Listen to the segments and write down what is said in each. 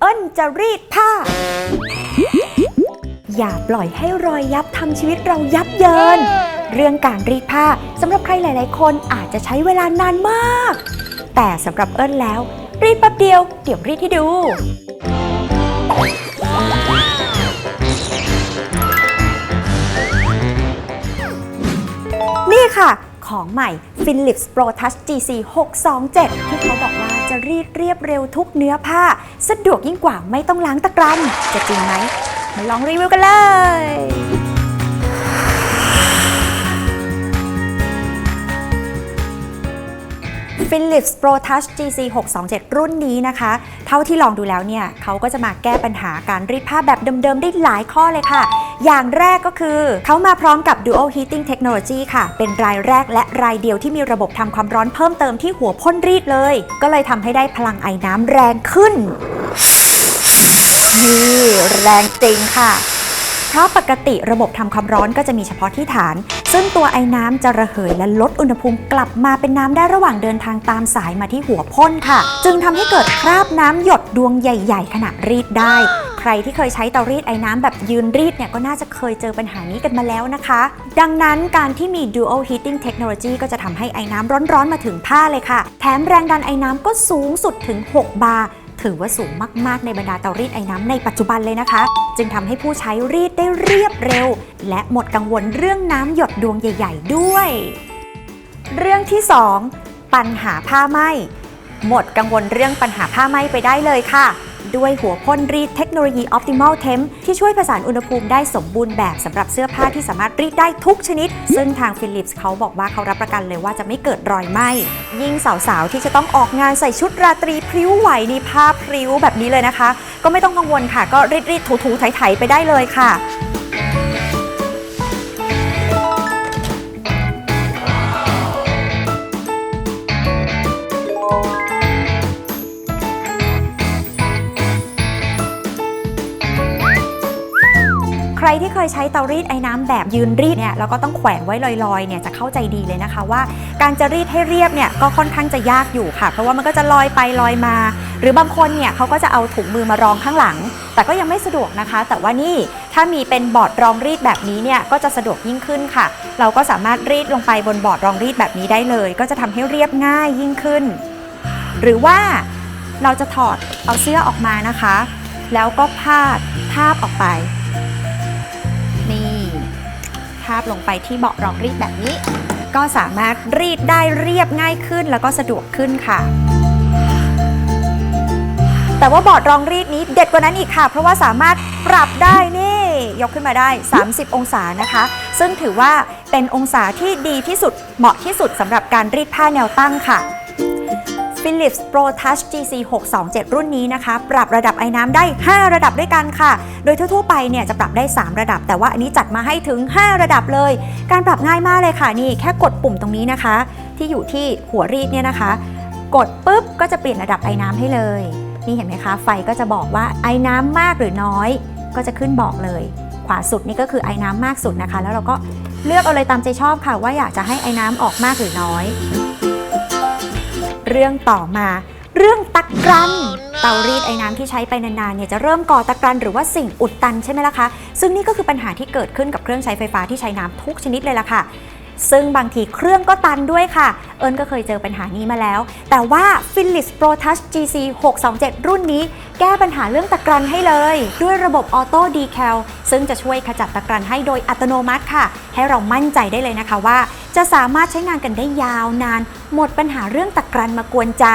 เอิ้นจะรีดผ้า อย่าปล่อยให้รอยยับทำชีวิตเรายับเยิน เรื่องการรีดผ้าสำหรับใครหลาย ๆ คนอาจจะใช้เวลานานมาก แต่สำหรับเอิ้นแล้ว รีดแป๊บเดียว เดี๋ยวรีดให้ดูนี่ค่ะ ของใหม่ Philips Pro Touch GC 627 ที่เขาบอกว่าจะรีดเรียบเร็วทุกเนื้อผ้า สะดวกยิ่งกว่าไม่ต้องล้างตะกรัน จะจริงไหมมาลองรีวิวกันเลย Philips Pro Touch GC 627รุ่นนี้นะคะ เท่าที่ลองดูแล้วเนี่ยเขาก็จะมาแก้ปัญหาการรีดผ้าแบบเดิมๆ ได้หลายข้อเลยค่ะ อย่างแรกก็คือ เขามาพร้อมกับ Dual Heating Technology ค่ะ เป็นรายแรกและรายเดียวที่มีระบบทำความร้อนเพิ่มเติมที่หัวพ่นรีดเลย ก็เลยทำให้ได้พลังไอ้น้ำแรงขึ้นนี่แรงจริงค่ะ ราะปกติระบบทำความร้อนก็จะมีเฉพาะที่ฐาน ซึ่งตัวไอ้น้ำจะระเหยและลดอุณหภูมิกลับมาเป็นน้ำได้ระหว่างเดินทางตามสายมาที่หัวพ่นค่ะ จึงทำให้เกิดคราบน้ำหยดดวงใหญ่ ๆ ขณะรีดได้ใครที่เคยใช้เตารีดไอ้น้ำแบบยืนรีดเนี่ยก็น่าจะเคยเจอปัญหานี้กันมาแล้วนะคะ ดังนั้นการที่มี Dual Heating Technology ก็จะทำให้ไอ้น้ำร้อนๆมาถึงผ้าเลยค่ะ แถมแรงดันไอ้น้ำก็สูงสุดถึง 6 บาร์ ถือว่าสูงมากๆ ในบรรดาเตารีดไอ้น้ำในปัจจุบันเลยนะคะ จึงทำให้ผู้ใช้รีดได้เรียบเร็ว และหมดกังวลเรื่องน้ำหยดดวงใหญ่ ๆ ด้วย เรื่องที่ 2 ปัญหาผ้าไหมหมดกังวลเรื่องปัญหาผ้าไหมไปได้เลยค่ะ ด้วยหัวพ่นรีดเทคโนโลยี Optimal Temp ที่ช่วยประสานอุณหภูมิได้สมบูรณ์แบบสำหรับเสื้อผ้าที่สามารถรีดได้ทุกชนิด ซึ่งทาง Philips เขาบอกว่าเขารับประกันเลยว่าจะไม่เกิดรอยไหม้ยิ่งสาวๆ ที่จะต้องออกงานใส่ชุดราตรีพริ้วไหวนี่ผ้าพริ้วแบบนี้เลยนะคะ ก็ไม่ต้องกังวลค่ะ ก็รีดๆถูๆไถๆไปได้เลยค่ะ รที่เคยใช้เตารีดไอ้น้ำแบบยืนรีดเนี่ยแล้วก็ต้องแขวนไว้ลอยๆเนี่ยจะเข้าใจดีเลยนะคะว่า การจะรีดให้เรียบเนี่ยก็ค่อนข้างจะยากอยู่ค่ะ เพราะว่ามันก็จะลอยไปลอยมา หรือบางคนเนี่ยเขาก็จะเอาถุงมือมารองข้างหลัง แต่ก็ยังไม่สะดวกนะคะ แต่ว่านี่ถ้ามีเป็นบอร์ดรองรีดแบบนี้เนี่ยก็จะสะดวกยิ่งขึ้นค่ะ เราก็สามารถรีดลงไปบนบอร์ดรองรีดแบบนี้ได้เลย ก็จะทำให้เรียบง่ายยิ่งขึ้น หรือว่าเราจะถอดเอาเสื้อออกมานะคะ แล้วก็พาดทาบออกไป ทาบลงไปที่เบาะรองรีดแบบนี้ ก็สามารถรีดได้เรียบง่ายขึ้นแล้วก็สะดวกขึ้นค่ะแต่ว่าบอร์ดรองรีดนี้เด็ดกว่านั้นอีกค่ะ เพราะว่าสามารถปรับได้นี่ ยกขึ้นมาได้ 30 องศานะคะ ซึ่งถือว่าเป็นองศาที่ดีที่สุดเหมาะที่สุดสำหรับการรีดผ้าแนวตั้งค่ะ Philips Pro Touch GC 627รุ่นนี้นะคะ ปรับระดับไอ้น้ำได้ 5 ระดับด้วยกันค่ะ โดยทั่วๆไปเนี่ยจะปรับได้ 3 ระดับ แต่ว่าอันนี้จัดมาให้ถึง 5 ระดับเลย การปรับง่ายมากเลยค่ะนี่แค่กดปุ่มตรงนี้นะคะ ที่อยู่ที่หัวรีดเนี่ยนะคะ กดปุ๊บก็จะเปลี่ยนระดับไอ้น้ำให้เลย นี่เห็นไหมคะ ไฟก็จะบอกว่าไอ้น้ำมากหรือน้อย ก็จะขึ้นบอกเลย ขวาสุดนี่ก็คือไอ้น้ำมากสุดนะคะ แล้วเราก็เลือกเอาเลยตามใจชอบค่ะ ว่าอยากจะให้ไอ้น้ำออกมากหรือน้อย เรื่องต่อมาเรื่องตะกรัน เตารีดไอ้น้ำที่ใช้ไปนานๆเนี่ยจะเริ่มก่อตะกรันหรือว่าสิ่งอุดตันใช่ไหมล่ะคะ ซึ่งนี่ก็คือปัญหาที่เกิดขึ้นกับเครื่องใช้ไฟฟ้าที่ใช้น้ำทุกชนิดเลยล่ะค่ะ ซึ่งบางทีเครื่องก็ตันด้วยค่ะ เอิญก็เคยเจอปัญหานี้มาแล้ว แต่ว่า Philips Pro Touch GC 627 รุ่นนี้ แก้ปัญหาเรื่องตะกรันให้เลย ด้วยระบบออโต้ดีแคลซึ่งจะช่วยขจัดตะกรันให้โดยอัตโนมัติค่ะ ให้เรามั่นใจได้เลยนะคะว่า จะสามารถใช้งานกันได้ยาวนาน หมดปัญหาเรื่องตะกรันมากวนใจ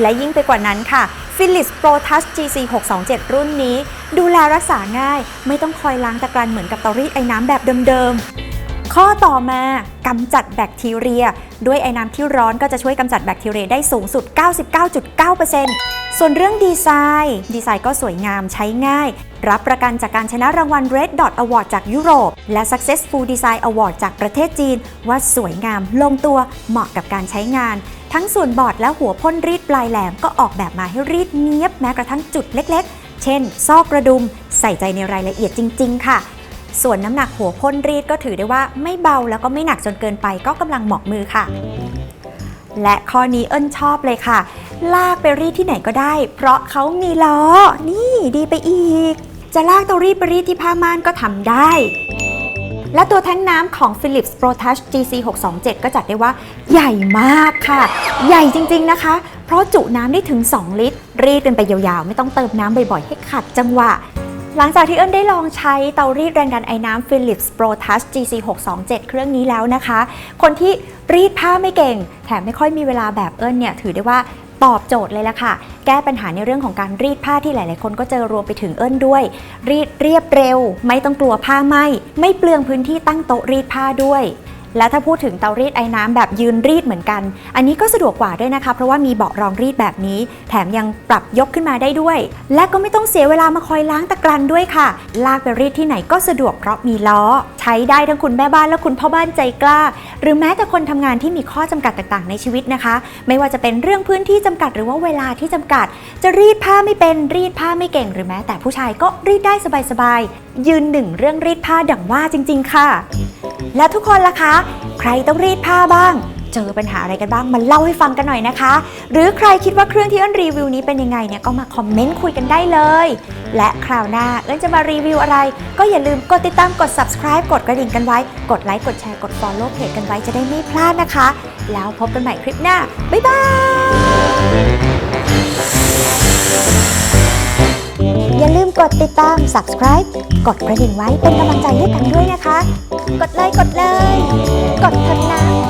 และยิ่งไปกว่านั้นค่ะ Philips Pro Touch GC 627 รุ่นนี้ ดูแลรักษาง่าย ไม่ต้องคอยล้างตะกรันเหมือนกับเตารีดไอ้น้ำแบบเดิมๆ ข้อต่อมากำจัดแบคทีเรีย ด้วยไอ้น้ำที่ร้อนก็จะช่วยกำจัดแบคทีเรียได้สูงสุด 99.9%ส่วนเรื่องดีไซน์ ดีไซน์ก็สวยงามใช้ง่าย รับประกันจากการชนะรางวัล Red Dot Award จากยุโรป และ Successful Design Award จากประเทศจีน ว่าสวยงามลงตัวเหมาะกับการใช้งาน ทั้งส่วนบอร์ดและหัวพ่นรีดปลายแหลมก็ออกแบบมาให้รีดเนียบแม้กระทั่งจุดเล็ก ๆ เช่น ซอกกระดุม ใส่ใจในรายละเอียดจริง ๆ ค่ะ ส่วนน้ำหนักหัวพ่นรีดก็ถือได้ว่าไม่เบาแล้วก็ไม่หนักจนเกินไปก็กำลังเหมาะมือค่ะ และข้อนี้เอิ้นชอบเลยค่ะ ลากไปรีดที่ไหนก็ได้ เพราะเขามีล้อ นี่ดีไปอีก จะลากเตารีดไปรีดที่ผ้าม่านก็ทำได้และตัวแท้งน้ำของ Philips Pro Touch GC 627 ก็จัดได้ว่าใหญ่มากค่ะ ใหญ่จริง ๆนะคะ เพราะจุน้ำได้ถึง 2 ลิตร รีดกันไปยาวๆ ไม่ต้องเติมน้ำบ่อยๆ ให้ขัดจังหวะ หลังจากที่เอิญได้ลองใช้เตารีดแรงดันไอ้น้ำ Philips Pro Touch GC 627 เครื่องนี้แล้วนะคะ คนที่รีดผ้าไม่เก่ง แถมไม่ค่อยมีเวลาแบบเอิญเนี่ยถือได้ว่าตอบโจทย์เลยละค่ะ แก้ปัญหาในเรื่องของการรีดผ้าที่หลาย ๆ คนก็เจอรวมไปถึงเอิญด้วย รีดเรียบเร็ว ไม่ต้องกลัวผ้าไหมไม่เปลืองพื้นที่ตั้งโต๊ะรีดผ้าด้วย และถ้าพูดถึงเตารีดไอ้น้ำแบบยืนรีดเหมือนกัน อันนี้ก็สะดวกกว่าด้วยนะคะ เพราะว่ามีเบาะรองรีดแบบนี้ แถมยังปรับยกขึ้นมาได้ด้วย และก็ไม่ต้องเสียเวลามาคอยล้างตะกรันด้วยค่ะ ลากไปรีดที่ไหนก็สะดวกเพราะมีล้อ ใช้ได้ทั้งคุณแม่บ้านและคุณพ่อบ้านใจกล้า หรือแม้แต่คนทำงานที่มีข้อจำกัดต่างๆ ในชีวิตนะคะ ไม่ว่าจะเป็นเรื่องพื้นที่จำกัดหรือว่าเวลาที่จำกัด จะรีดผ้าไม่เป็นรีดผ้าไม่เก่ง หรือแม้แต่ผู้ชายก็รีดได้สบายๆยืนหนึ่งเรื่องรีดผ้าดังว่าจริง ๆ ค่ะ แล้วทุกคนล่ะคะ ใครต้องรีดผ้าบ้าง เจอปัญหาอะไรกันบ้างมาเล่าให้ฟังกันหน่อยนะคะ หรือใครคิดว่าเครื่องที่เอิ้นรีวิวนี้เป็นยังไงเนี่ยก็มาคอมเมนต์คุยกันได้เลย และคราวหน้าเอิ้นจะมารีวิวอะไร ก็อย่าลืมกดติดตามกด subscribe กดกระดิ่งกันไว้ กดไลค์กดแชร์กด follow เพจกันไว้จะได้ไม่พลาดนะคะ แล้วพบกันใหม่คลิปหน้าบ๊ายบาย ลืมกดติดตาม subscribe กดกระดิ่งไว้เป็นกำลังใจให้กันด้วยนะคะ กดเลยกดเลย กดเถอะนะ